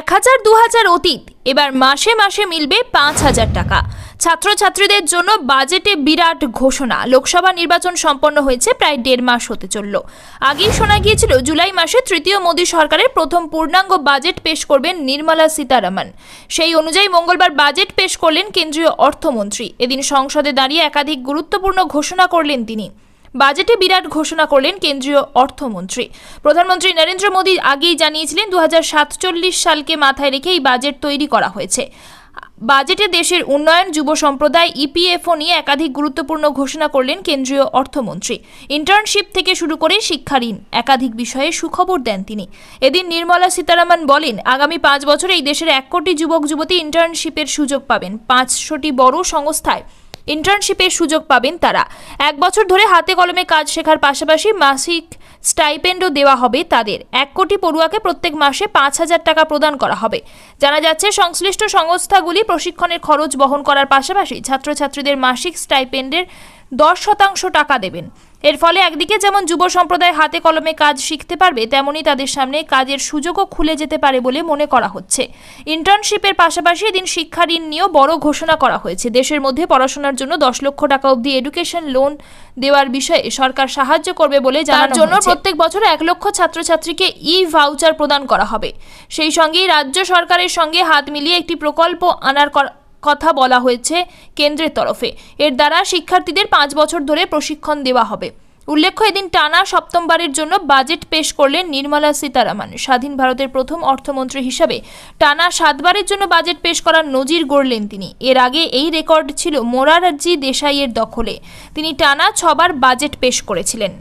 এক হাজার দু হাজার অতীত। এবার মাসে মাসে মিলবে পাঁচ হাজার টাকা। ছাত্রছাত্রীদের জন্য বাজেটে বিরাট ঘোষণা। লোকসভা নির্বাচন সম্পন্ন হয়েছে প্রায় দেড় মাস হতে চলল। আগেই শোনা গিয়েছিল, জুলাই মাসে তৃতীয় মোদী সরকারের প্রথম পূর্ণাঙ্গ বাজেট পেশ করবেন নির্মলা সীতারামন। সেই অনুযায়ী মঙ্গলবার বাজেট পেশ করলেন কেন্দ্রীয় অর্থমন্ত্রী। এদিন সংসদে দাঁড়িয়ে একাধিক গুরুত্বপূর্ণ ঘোষণা করলেন তিনি। বাজেটে বিরাট ঘোষণা করলেন কেন্দ্রীয় অর্থমন্ত্রী। প্রধানমন্ত্রী নরেন্দ্র মোদী আগেই জানিয়েছিলেন দু হাজার সাতচল্লিশ সালকে মাথায় রেখে এই বাজেট তৈরি করা হয়েছে। বাজেটে দেশের উন্নয়ন, যুব সম্প্রদায়, ইপিএফও নিয়ে একাধিক গুরুত্বপূর্ণ ঘোষণা করলেন কেন্দ্রীয় অর্থমন্ত্রী। ইন্টার্নশিপ থেকে শুরু করে শিক্ষা ঋণ একাধিক বিষয়ে সুখবর দেন তিনি। এদিন নির্মলা সীতারামন বলেন, আগামী পাঁচ বছরে এই দেশের এক কোটি যুবক যুবতী ইন্টার্নশিপের সুযোগ পাবেন। পাঁচশোটি বড় সংস্থায় ইন্টার্নশিপের সুযোগ পাবেন তারা। এক বছর ধরে হাতে কলমে কাজ শেখার পাশাপাশি মাসিক স্টাইপেন্ডও দেওয়া হবে তাদের। এক কোটি পড়ুয়াকে প্রত্যেক মাসে পাঁচ হাজার টাকা প্রদান করা হবে। জানা যাচ্ছে, সংশ্লিষ্ট সংস্থাগুলি প্রশিক্ষণের খরচ বহন করার পাশাপাশি ছাত্রছাত্রীদের মাসিক স্টাইপেন্ডের দশ শতাংশ টাকা দেবেন। এর ফলে একদিকে যেমন যুব সম্প্রদায় হাতে কলমে কাজ শিখতে পারবে তেমনি তাদের সামনে কাজের সুযোগও খুলে যেতে পারে বলে মনে করা হচ্ছে। ইন্টার্নশিপের পাশাপাশি এদিন শিক্ষা ঋণ নিয়েও বড় ঘোষণা করা হয়েছে। দেশের মধ্যে পড়াশোনার জন্য দশ লক্ষ টাকা অবধি এডুকেশন লোন দেওয়ার বিষয়ে সরকার সাহায্য করবে বলে জানার জন্য প্রত্যেক বছর এক লক্ষ ছাত্রছাত্রীকে ই ভাউচার প্রদান করা হবে। সেই সঙ্গেই রাজ্য সরকারের সঙ্গে হাত মিলিয়ে একটি প্রকল্প আনার করা- কথা বলা হয়েছে কেন্দ্রের তরফে। এর দ্বারা শিক্ষার্থীদের পাঁচ বছর ধরে প্রশিক্ষণ দেওয়া হবে। উল্লেখ্য, এদিন টানা সপ্তমবারের জন্য বাজেট পেশ করলেন নির্মলা সীতারামন। স্বাধীন ভারতের প্রথম অর্থমন্ত্রী হিসাবে টানা সাতবারের জন্য বাজেট পেশ করার নজির গড়লেন তিনি। এর আগে এই রেকর্ড ছিল মোরারজি দেশাইয়ের দখলে। তিনি টানা ছবার বাজেট পেশ করেছিলেন।